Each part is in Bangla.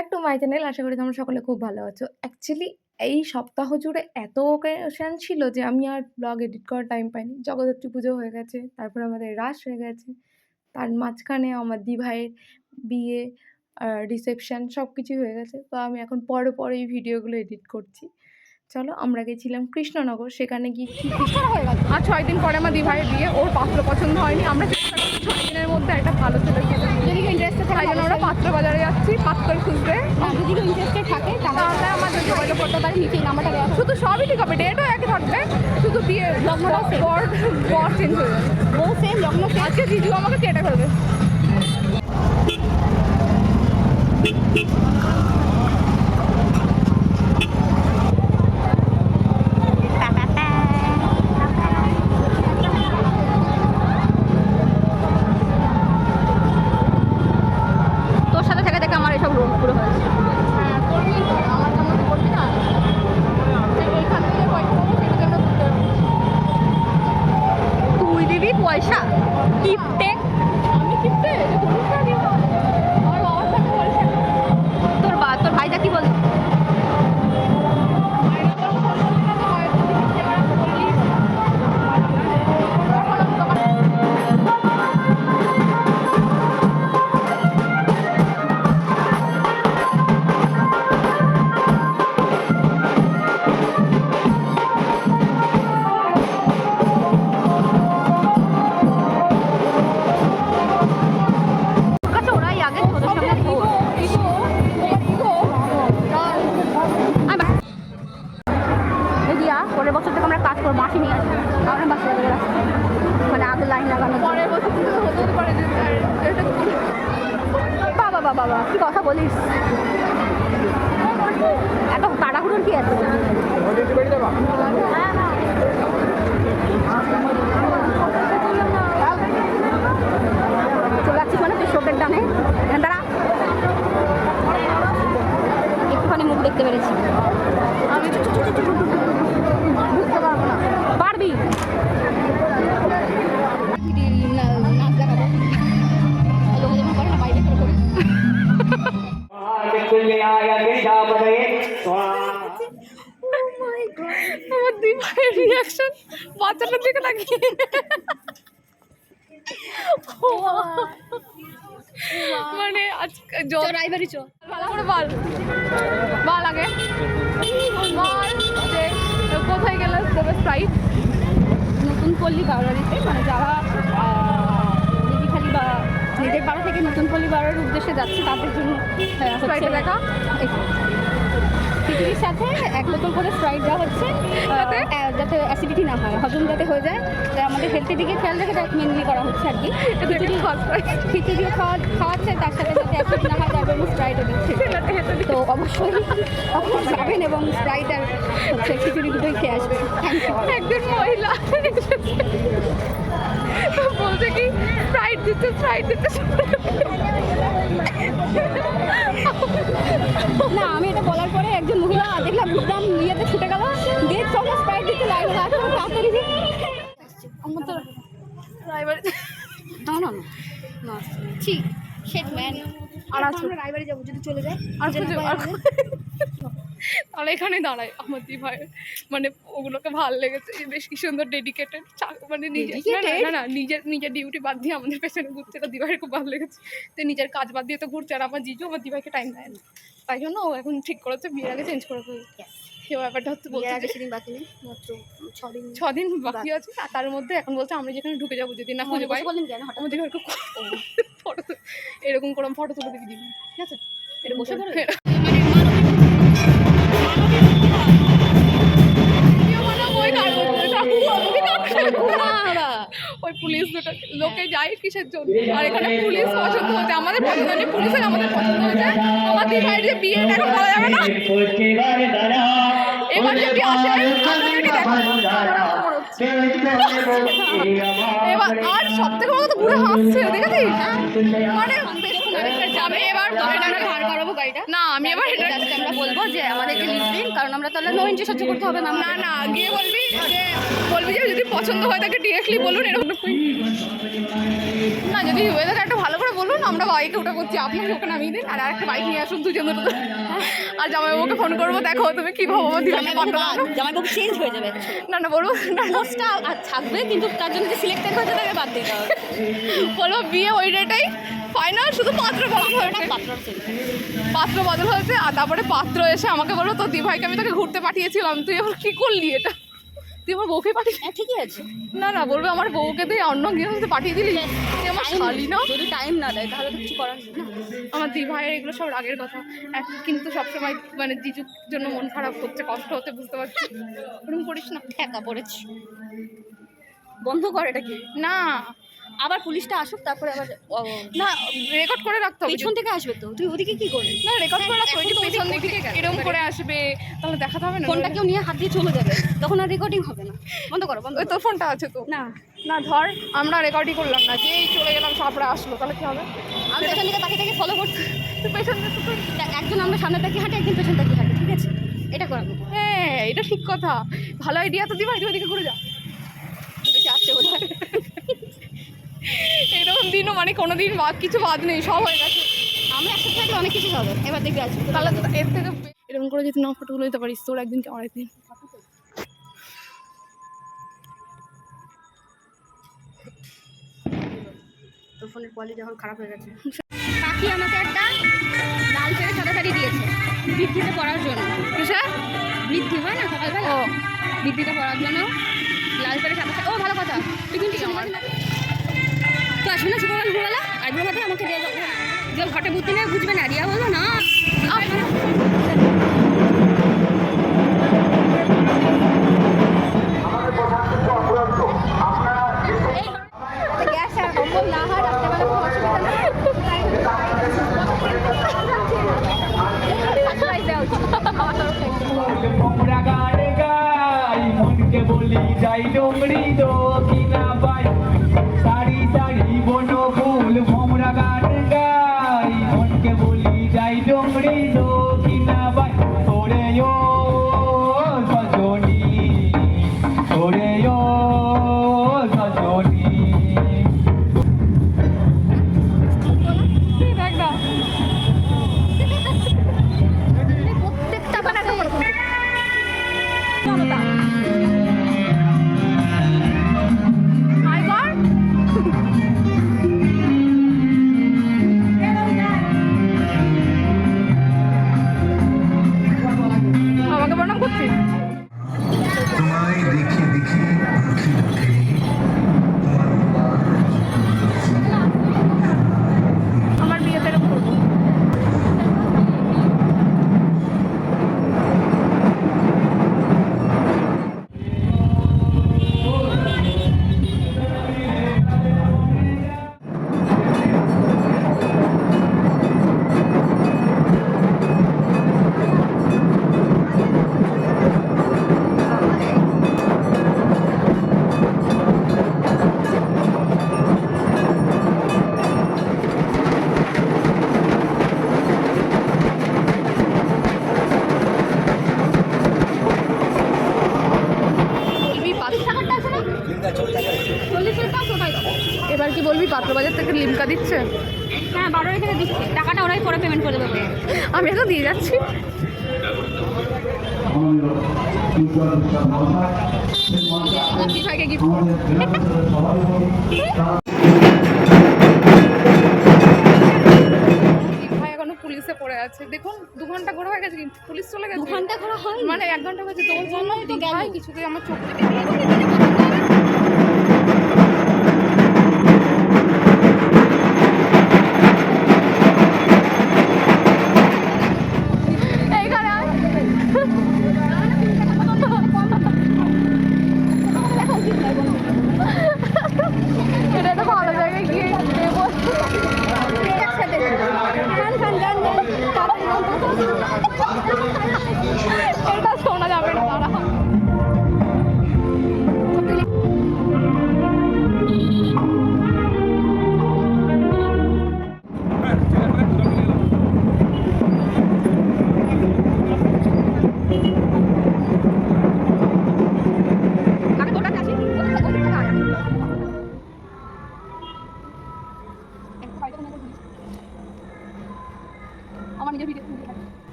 ব্যাক টু মাই চ্যানেল আশা করি তোমরা সকলে খুব ভালো আছো। অ্যাকচুয়ালি এই সপ্তাহ জুড়ে এত ওকেশন ছিল যে আমি আর ব্লগ এডিট করার টাইম পাইনি। জগদ্ধাত্রী পুজো হয়ে গেছে, তারপর আমাদের রাস হয়ে গেছে। তার মাঝখানে আমার দিভাইয়ের বিয়ে রিসেপশান সব কিছুই হয়ে গেছে। তো আমি এখন পরে পরে এই ভিডিওগুলো এডিট করছি। চলো আমরা গেছিলাম কৃষ্ণনগর সেখানে গিয়ে হয়ে গেল আর ছয় দিন পরে আমার দি ভাইয়ের বিয়ে ওর পাত্র পছন্দ হয়নি। আমরা ছয় দিনের মধ্যে একটা ভালো ছেলে যদি জন্য আমরা পাত্র বাজারে যাচ্ছি পাত্র খুঁজতে। যদি ইন্টারেস্টেড থাকে তাহলে আমাদের যোগাযোগ করতে তার নিচে নাম্বারটা দেওয়া শুধু সবই ঠিক হবে ডেটও একই থাকবে শুধু বিয়ে same। বর বর চেঞ্জ হয়ে যাবে। ও সেম লগ্ন আজকে জিজু আমাকে কেটে ফেলবে। মানে আগে লাইন লাগানো বাবা বাবা বাবা কি কথা বলিস? এত তাড়াহুড়োর কি আছে? চলে যাচ্ছিস মানে তুই শোকের এখানে দাঁড়া। একটুখানি মুখ দেখতে পেরেছি। আমার দুই ভাইয়ের রিয়াকশন বাচ্চাটার দিকে তাকিয়ে। মানে আজকে জল রাইবারি চো। ভালো করে বল। বল আগে। বল যে কোথায় গেলে দেবে স্প্রাইট নতুন পল্লী বাউরারিতে মানে যারা দিদিখালি বা নিজের পাড়া থেকে নতুন পল্লী বাউরার উদ্দেশ্যে যাচ্ছে তাদের জন্য দেখা? খিচুড়ির সাথে এক বোতল করে স্প্রাইট দেওয়া হচ্ছে যাতে? অ্যাসিডিটি না হয় হজম যাতে হয়ে যায়। তাই আমাদের হেলথের দিকে খেয়াল রেখে তাই মেনলি করা হচ্ছে আর কি। খিচুড়ি খিচুড়িও খাওয়া খাওয়াচ্ছে তার সাথে যাতে অ্যাসিড না হয় তার জন্য স্প্রাইটও দিচ্ছে। তো অবশ্যই অবশ্যই যাবেন এবং স্প্রাইট আর হচ্ছে খিচুড়ি দুটোই খেয়ে ইউ একজন মহিলা বলছে কি স্প্রাইট দিচ্ছে স্প্রাইট দিচ্ছে। না আমি এটা বলার পরে একজন দেখলাম একদম ইয়েতে ছুটে গেল। দিয়ে চলো স্প্রাইট দিতে লাগল আর তাড়াতাড়ি আমার তো রায়বাড়ি না না না। না ছি ম্যান। আর? আমরা রায়বাড়ি যাব যদি চলে যায়। আর আর তাহলে এখানে দাঁড়ায় আমার দি ভাই মানে ওগুলোকে ভালো লেগেছে। বেশ কি সুন্দর ডেডিকেটেড মানে নিজের না, না, নিজের নিজের ডিউটি বাদ দিয়ে আমাদের পেছনে ঘুরছে এটা দিভাইয়ের খুব ভালো লেগেছে। তো নিজের কাজ বাদ দিয়ে তো ঘুরছে আর আমার জিজু আমার দিভাইকে টাইম দেয় না। তাই জন্য ও এখন ঠিক করেছে বিয়ের আগে চেঞ্জ করে ফেলবে সে ব্যাপারটা হচ্ছে বলছে বেশি দিন বাকি নেই মাত্র ছ দিন বাকি আছে আর তার মধ্যে এখন বলছে আমরা যেখানে ঢুকে যাব যদি না খুঁজে পাই বললেন কেন হঠাৎ? আমাদের ফটো এরকম করে ফটো তুলে দিবি দিবি। ঠিক আছে? এটা বসে পড়ে? পুলিশ দুটো লোকে যায় কিসের জন্য? আর এখানে পুলিশ পছন্দ হচ্ছে। আমাদের পছন্দ পুলিশের আমাদের পছন্দ আমার দি যে বিয়ে এখন বলা যাবে না। এবার যদি আসে এবার আর সব থেকে বড় পুরো হাসছে দেখেছিস? মানে যাবে এবার আমরা ধার করাবো গাড়িটা। না আমি এবার এটা আমরা বলব যে আমাদেরকে দিন কারণ আমরা তাহলে নো এন্ট্রি সহ্য করতে হবে না। না না গিয়ে বলবি যে বলবি পছন্দ হয় তাকে ডিরেক্টলি বলুন এরকম না যদি হয়ে থাকে একটা ভালো করে বলুন আমরা বাইকে ওটা করছি। আপনি ওকে নামিয়ে দিন আর একটা বাইক নিয়ে আসুন দুজন দুটো আর জামাইবাবুকে ফোন করব দেখো তুমি কি ভাবো জামাইবাবু চেঞ্জ হয়ে যাবে না না বলব পোস্টটা থাকবে কিন্তু তার জন্য যে সিলেক্টেড হয়েছে তাকে বাদ দিতে হবে। বলব বিয়ে ওই ডেটাই ফাইনাল শুধু পাত্র বদল হয়েছে। পাত্র বদল হয়েছে। আর তারপরে পাত্র এসে আমাকে বলল তো দিভাইকে আমি তোকে ঘুরতে পাঠিয়েছিলাম তুই এবার কি করলি এটা? তুই আমার বউকে পাঠিয়ে হ্যাঁ ঠিকই আছে। না না বলবে আমার বউকে তুই অন্য গৃহস্থ পাঠিয়ে দিলি। তুই আমার শালি না? যদি টাইম না দেয় তাহলে তো কিছু করার না। আমার দি ভাইয়ের এগুলো সব রাগের কথা। কিন্তু সবসময় মানে জিজুর জন্য মন খারাপ হচ্ছে কষ্ট হচ্ছে বুঝতে পারছি ওরকম করিস না। ঠেকা পড়েছি বন্ধ কর এটা কি? না। আবার পুলিশটা আসুক তারপরে আবার ও, না রেকর্ড করে রাখতে হবে। পেছন থেকে আসবে তো? তুই ওদিকে কি করবি না রেকর্ড করে রাখতে হবে পেছন দিকে থেকে এরকম করে আসবে তাহলে দেখাতে হবে না? ফোনটা কেউ নিয়ে হাত দিয়ে চলে যাবে তখন আর রেকর্ডিং হবে না। বন্ধ করো বন্ধ ওই তোর ফোনটা আছে তো। না। না ধর আমরা রেকর্ডিং করলাম না। যেই চলে গেলাম সাপড়ে আসলো তাহলে কি হবে? আমি পেছন দিকে তাকে থেকে ফলো করছি। তুই পেছন দিকে তো একজন আমরা সামনে তাকে হাঁটে একজন পেছন তাকে হাঁটে ঠিক আছে? এটা করাবো হ্যাঁ এটা ঠিক কথা। ভালো আইডিয়া তো দিবা তুই ওদিকে ঘুরে যা। বেশি আসছে বোধ হয় এরকম দিনও মানে কোনো দিন বাদ কিছু বাদ নেই সব হয়ে গেছে। আমি একসাথে থাকলে অনেক কিছু হবে। এবার দেখবি আছি তাহলে তো এর থেকে এরকম করে যদি না ফটোগুলো দিতে পারিস তোর একদিন কি আমার একদিন। তোর ফোনের কোয়ালিটি এখন খারাপ হয়ে গেছে। পাখি আমাকে একটা লাল পেরে সাদা শাড়ি দিয়েছে। বৃদ্ধিতে পড়ার জন্য। কিসে? বৃদ্ধি হয় না? সকালবেলা। ও। বৃদ্ধিতে পড়ার জন্য লাল সাদা ও ভালো কথা। তুই কিন্তু আমার তো আসবে না শুক্রবার ভোরবেলা আইব্রো মাথায় আমাকে যে ঘটে বুদ্ধি নেই বুঝবে না। রিয়া বলল, না। লিমকা দিচ্ছে? হ্যাঁ বারো রেখে দিচ্ছি। টাকাটা ওরাই পরে পেমেন্ট করে দেবে। আমি এখন দিয়ে যাচ্ছি। এখনও পুলিশে পড়ে আছে। দেখুন দু ঘণ্টা ঘোরা হয়ে গেছে কিন্তু পুলিশ চলে গেছে। দু ঘণ্টা করা হয় মানে এক ঘণ্টা হয়েছে তোর জন্যই তো গেল। কিছুতেই আমার চোখ এটা শোনা যাবে না দাঁড়া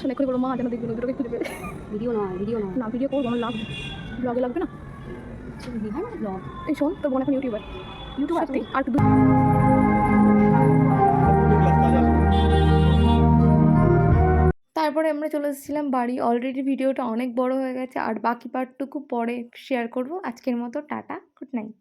শোনে করে বলো মা যেন দেখবে দুটোকে খুঁজে পেয়ে ভিডিও নয় ভিডিও নয় না ভিডিও করব আমার লাগবে। ব্লগে লাগবে না? না ব্লগ এই শোন তোর বোন এখন ইউটিউবার ইউটিউব সত্যি আর তারপরে আমরা চলে এসেছিলাম বাড়ি। অলরেডি ভিডিওটা অনেক বড় হয়ে গেছে আর বাকি পার্টটুকু পরে শেয়ার করব। আজকের মতো টাটা গুড নাইট